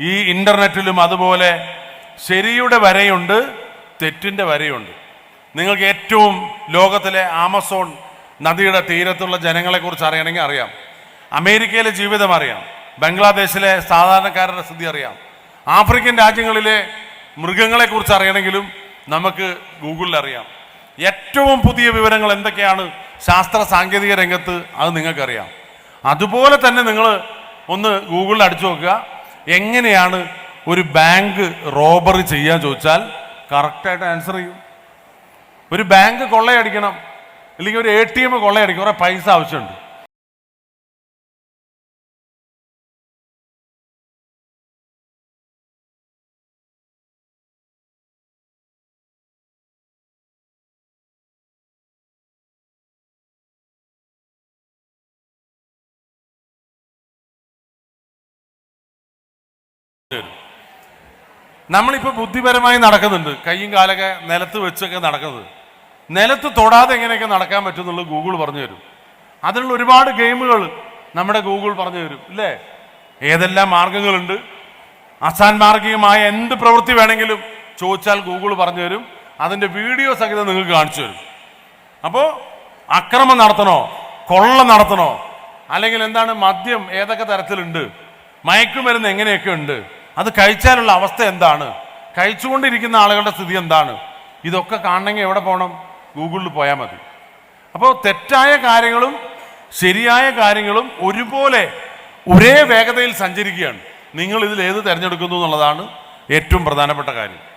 ഈ ഇന്റർനെറ്റിലും അതുപോലെ ശരിയുടെ വരയുണ്ട് തെറ്റിന്റെ വരയുണ്ട്. നിങ്ങൾക്ക് ഏറ്റവും ലോകത്തിലെ ആമസോൺ നദിയുടെ തീരത്തുള്ള ജനങ്ങളെക്കുറിച്ച് അറിയണമെങ്കിൽ അറിയാം. അമേരിക്കയിലെ ജീവിതം അറിയാം. ബംഗ്ലാദേശിലെ സാധാരണക്കാരുടെ സ്ഥിതി അറിയാം. ആഫ്രിക്കൻ രാജ്യങ്ങളിലെ മൃഗങ്ങളെക്കുറിച്ച് അറിയണമെങ്കിലും നമുക്ക് ഗൂഗിളിൽ അറിയാം. ഏറ്റവും പുതിയ വിവരങ്ങൾ എന്തൊക്കെയാണ് ശാസ്ത്ര സാങ്കേതിക രംഗത്ത് അത് നിങ്ങൾക്കറിയാം. അതുപോലെ തന്നെ നിങ്ങൾ ഒന്ന് ഗൂഗിളിൽ അടിച്ചു നോക്കുക. എങ്ങനെയാണ് ഒരു ബാങ്ക് റോബറി ചെയ്യാൻ ചോദിച്ചാൽ കറക്റ്റായിട്ട് ആൻസർ ചെയ്യും. ഒരു ബാങ്ക് കൊള്ളയടിക്കണം. അല്ലെങ്കിൽ ഒരു എ ടി എം കൊള്ളയടിക്കും. കുറെ പൈസ ആവശ്യമുണ്ട്. നമ്മളിപ്പോൾ ബുദ്ധിപരമായി നടക്കുന്നുണ്ട്. കൈയും കാലൊക്കെ നിലത്ത് വെച്ചൊക്കെ നടക്കുന്നത്. നിലത്ത് തൊടാതെ എങ്ങനെയൊക്കെ നടക്കാൻ പറ്റും എന്നുള്ളത് ഗൂഗിൾ പറഞ്ഞു തരും. അതിനുള്ള ഒരുപാട് ഗെയിമുകൾ നമ്മുടെ ഗൂഗിൾ പറഞ്ഞു തരും ഇല്ലേ? ഏതെല്ലാം മാർഗങ്ങളുണ്ട്? അസാൻമാർഗികമായ എന്ത് പ്രവൃത്തി വേണമെങ്കിലും ചോദിച്ചാൽ ഗൂഗിൾ പറഞ്ഞു തരും. അതിന്റെ വീഡിയോ സഹിതം നിങ്ങൾക്ക് കാണിച്ചു തരും. അപ്പോൾ അക്രമം നടത്തണോ? കൊള്ള നടത്തണോ? അല്ലെങ്കിൽ എന്താണ് മദ്യം ഏതൊക്കെ തരത്തിലുണ്ട്? മയക്കുമരുന്ന് എങ്ങനെയൊക്കെ ഉണ്ട്? അത് കഴിച്ചാലുള്ള അവസ്ഥ എന്താണ്? കഴിച്ചുകൊണ്ടിരിക്കുന്ന ആളുകളുടെ സ്ഥിതി എന്താണ്? ഇതൊക്കെ കാണണമെങ്കിൽ എവിടെ പോകണം? ഗൂഗിളിൽ പോയാൽ മതി. അപ്പോൾ തെറ്റായ കാര്യങ്ങളും ശരിയായ കാര്യങ്ങളും ഒരുപോലെ ഒരേ വേഗതയിൽ സഞ്ചരിക്കുകയാണ്. നിങ്ങൾ ഇതിൽ ഏത് തിരഞ്ഞെടുക്കുന്നു എന്നുള്ളതാണ് ഏറ്റവും പ്രധാനപ്പെട്ട കാര്യം.